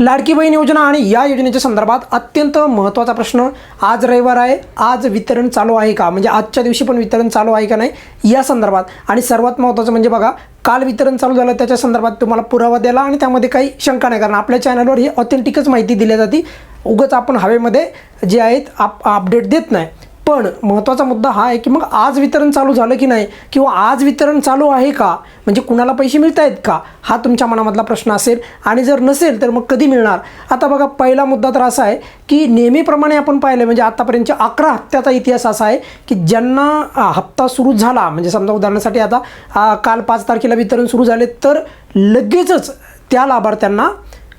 लाडकी बहीण योजना आणि या योजनेच्या संदर्भात अत्यंत महत्त्वाचा प्रश्न. आज रविवार आहे. आज वितरण चालू आहे का? म्हणजे आजच्या दिवशी पण वितरण चालू आहे का नाही? या संदर्भात. आणि सर्वात महत्त्वाचं म्हणजे बघा काल वितरण चालू झालं त्याच्या संदर्भात तुम्हाला पुरावा द्याला आणि त्यामध्ये काही शंका नाही कारण आपल्या चॅनलवर ही ऑथेंटिकच माहिती दिली जाते. उगच आपण हवेमध्ये जे आहेत आप अपडेट देत नाही. पण महत्त्वाचा मुद्दा हा आहे की मग आज वितरण चालू झालं की नाही? किंवा आज वितरण चालू आहे का? म्हणजे कुणाला पैसे मिळत आहेत का? हा तुमच्या मनामधला प्रश्न असेल. आणि जर नसेल तर मग कधी मिळणार? आता बघा पहिला मुद्दा तर असा आहे की नेहमीप्रमाणे आपण पाहिलं म्हणजे आतापर्यंतच्या अकरा हप्त्याचा इतिहास असा आहे की ज्यांना हप्ता सुरू झाला म्हणजे समजा उदाहरणासाठी आता काल पाच तारखेला वितरण सुरू झाले तर लगेचच त्या लाभार्थ्यांना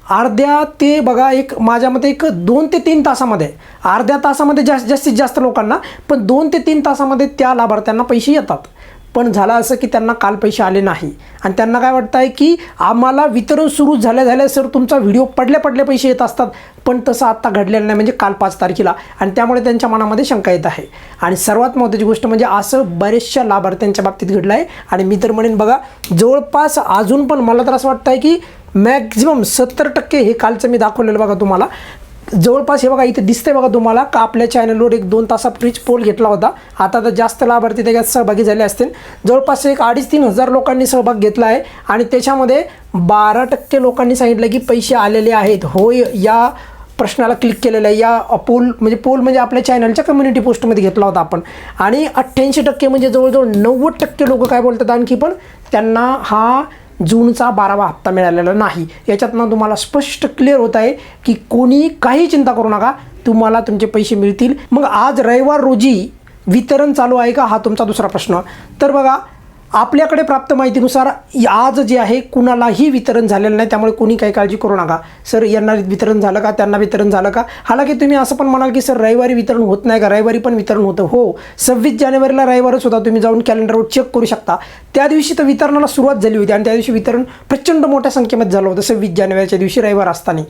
अर्ध्या ते बघा एक माझ्या मते एक दोन ते तीन तासामध्ये. अर्ध्या तासामध्ये जास्त जास्तीत जास्त लोकांना पण दोन ते तीन तासामध्ये त्या लाभार्थ्यांना पैसे येतात. पण झालं असं की त्यांना काल पैसे आले नाही. आणि त्यांना काय वाटतं आहे की आम्हाला वितरण सुरू झाल्या झाल्या सर तुमचा व्हिडिओ पडल्या पडल्या पैसे येत असतात. पण तसं आत्ता घडलेलं नाही म्हणजे काल पाच तारखेला. आणि त्यामुळे त्यांच्या मनामध्ये शंका येत आहे. आणि सर्वात महत्त्वाची गोष्ट म्हणजे असं बरेचशा लाभार्थ्यांच्या बाबतीत घडलं आहे आणि मी तर म्हणेन बघा जवळपास अजून पण मला तर असं वाटतं आहे की मॅक्झिमम सत्तर टक्के हे कालचं मी दाखवलेलं बघा तुम्हाला. जवळपास हे बघा इथे दिसतंय बघा तुम्हाला का आपल्या चॅनलवर एक दोन तासापूर्वीच पोल घेतला होता. आता तर जास्त लाभार्थी त्याच्यात सहभागी झाले असतील. जवळपास एक अडीच तीन हजार लोकांनी सहभाग घेतला आहे आणि त्याच्यामध्ये बारा टक्के लोकांनी सांगितलं की पैसे आलेले आहेत. होय या प्रश्नाला क्लिक केलेलं आहे. या पोल म्हणजे पोल म्हणजे आपल्या चॅनलच्या कम्युनिटी पोस्टमध्ये घेतला होता आपण. आणि अठ्ठ्याऐंशी टक्के म्हणजे जवळजवळ नव्वद टक्के लोक काय बोलतात आणखी पण त्यांना हा जूनचा बारावा हप्ता मिळालेला नाही. याच्यातनं तुम्हाला स्पष्ट क्लिअर होत आहे की कोणी काही चिंता करू नका. तुम्हाला तुमचे पैसे मिळतील. मग आज रविवार रोजी वितरण चालू आहे का? हा तुमचा दुसरा प्रश्न. तर बघा आपल्याकडे प्राप्त माहितीनुसार आज जे आहे कुणालाही वितरण झालेलं नाही त्यामुळे कोणी काही काळजी करू नका. सर यांना वितरण झालं का? त्यांना वितरण झालं का? हालाकी तुम्ही असं पण म्हणाल की सर रविवारी वितरण होत नाही का? रविवारी पण वितरण होतं. हो सव्वीस जानेवारीला रविवारच होता. तुम्ही जाऊन कॅलेंडरवर चेक करू शकता. त्या दिवशी तर वितरणाला सुरुवात झाली होती आणि त्या दिवशी वितरण प्रचंड मोठ्या संख्येमध्ये झालं होतं सव्वीस जानेवारीच्या दिवशी रविवार असताना.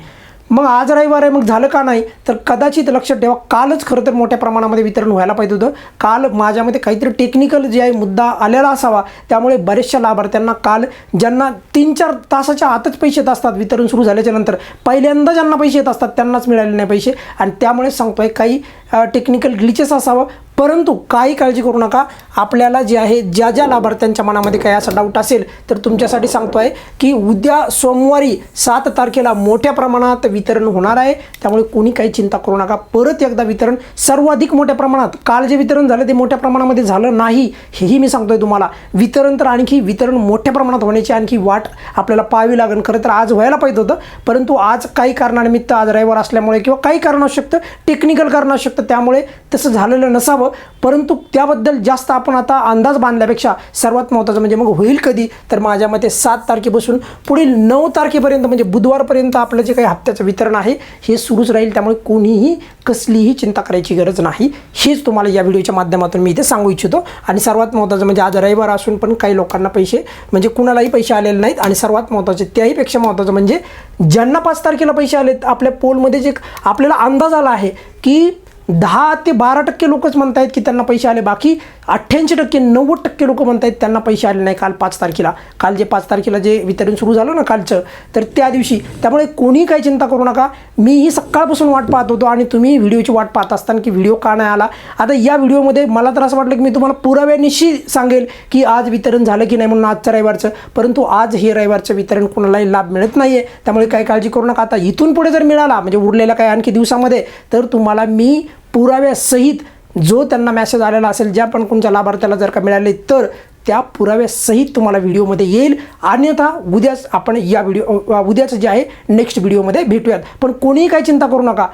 मग आज रविवार आहे मग झालं का नाही? तर कदाचित लक्षात ठेवा. कालच खरं तर मोठ्या प्रमाणामध्ये वितरण व्हायला पाहिजे होतं. काल माझ्यामध्ये काहीतरी टेक्निकल जे आहे मुद्दा आलेला असावा. त्यामुळे बरेचशा लाभार्थ्यांना काल ज्यांना तीन चार तासाच्या आतच पैसे येत असतात वितरण सुरू झाल्याच्यानंतर पहिल्यांदा ज्यांना पैसे येत असतात त्यांनाच मिळाले नाही पैसे. आणि त्यामुळे सांगतोय काही टेक्निकल ग्लिचेस असावं. परंतु काही काळजी करू नका. आपल्याला जे आहे ज्या ज्या लाभार्थ्यांच्या मनामध्ये काही असा डाऊट असेल तर तुमच्यासाठी सांगतो आहे की उद्या सोमवारी सात तारखेला मोठ्या प्रमाणात वितरण होणार आहे. त्यामुळे कोणी काही चिंता करू नका. परत एकदा वितरण सर्वाधिक मोठ्या प्रमाणात. काल जे वितरण झालं ते मोठ्या प्रमाणामध्ये झालं नाही. हेही मी सांगतोय तुम्हाला. वितरण तर आणखी वितरण मोठ्या प्रमाणात होण्याची आणखी वाट आपल्याला पाहावी लागेल. खरं तर आज व्हायला पाहिजे होतं. परंतु आज काही कारणानिमित्त आज रविवार असल्यामुळे किंवा काही कारण असू शकतं टेक्निकल कारण असू शकतं त्यामुळे तसं झालेलं नसावं. परंतु त्याबद्दल जास्त आपण आता अंदाज बांधल्यापेक्षा सर्वात महत्त्वाचं म्हणजे मग होईल कधी तर माझ्या मते सात तारखेपासून पुढील नऊ तारखेपर्यंत म्हणजे बुधवारपर्यंत आपलं जे काही हप्त्याचं वितरण आहे हे सुरूच राहील. त्यामुळे कोणीही कसलीही चिंता करायची गरज नाही. हेच तुम्हाला या व्हिडिओच्या माध्यमातून मी इथे सांगू इच्छितो. आणि सर्वात महत्त्वाचं म्हणजे आज रविवार असून पण काही लोकांना पैसे म्हणजे कुणालाही पैसे आलेले नाहीत. आणि सर्वात महत्त्वाचे त्याहीपेक्षा महत्त्वाचं म्हणजे ज्यांना पाच तारखेला पैसे आलेत आपल्या पोलमध्ये जे आपल्याला अंदाज आला आहे की दहा ते बारा टक्के लोकच म्हणतायत की त्यांना पैसे आले. बाकी अठ्ठ्याऐंशी टक्के नव्वद टक्के लोक म्हणतायत त्यांना पैसे आले नाही काल पाच तारखेला. काल जे पाच तारखेला जे वितरण सुरू झालं ना कालचं तर त्या दिवशी. त्यामुळे कोणी काही चिंता करू नका. मीही सकाळपासून वाट पाहत होतो आणि तुम्ही व्हिडिओची वाट पाहत असताना की व्हिडिओ का नाही आला. आता या व्हिडिओमध्ये मला तर असं वाटलं की मी तुम्हाला पुराव्यानिशी सांगेल की आज वितरण झालं की नाही म्हणून आजचं रविवारचं. परंतु आज हे रविवारचं वितरण कोणालाही लाभ मिळत नाही आहे त्यामुळे काही काळजी करू नका. आता इथून पुढे जर मिळाला म्हणजे उरलेल्या काही आणखी दिवसामध्ये तर तुम्हाला मी पुराव्यासहित जो त्यांना मेसेज आलेला असेल ज्या पण कोणत्या लाभार्थ्याला जर का मिळाले तर त्या पुराव्यासहित तुम्हाला व्हिडिओमध्ये येईल. अन्यथा उद्याच आपण या व्हिडिओ उद्याचं जे आहे नेक्स्ट व्हिडिओमध्ये भेटूयात. पण कोणीही काही चिंता करू नका.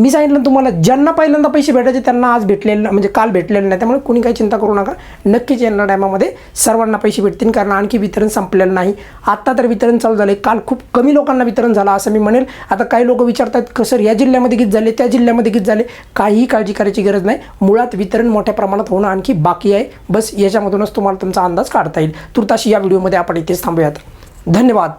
मी सांगितलं तुम्हाला ज्यांना पहिल्यांदा पैसे भेटायचे त्यांना आज भेटलेलं म्हणजे काल भेटलेलं नाही त्यामुळे कुणी काही चिंता करू नका. नक्कीच येणार टायमामध्ये सर्वांना पैसे भेटतील कारण आणखी वितरण संपलेलं नाही. आत्ता तर वितरण चालू झालं काल खूप कमी लोकांना वितरण झालं असं मी म्हणेल. आता काही लोक विचारतात कसं या जिल्ह्यामध्ये गीत झाले त्या जिल्ह्यामध्ये गीत झाले? काहीही काळजी करायची गरज नाही. मुळात वितरण मोठ्या प्रमाणात होणं आणखी बाकी आहे. बस याच्यामधूनच तुम्हाला तुमचा अंदाज काढता येईल. तुर्ताशी या व्हिडिओमध्ये आपण इथेच थांबूयात. धन्यवाद.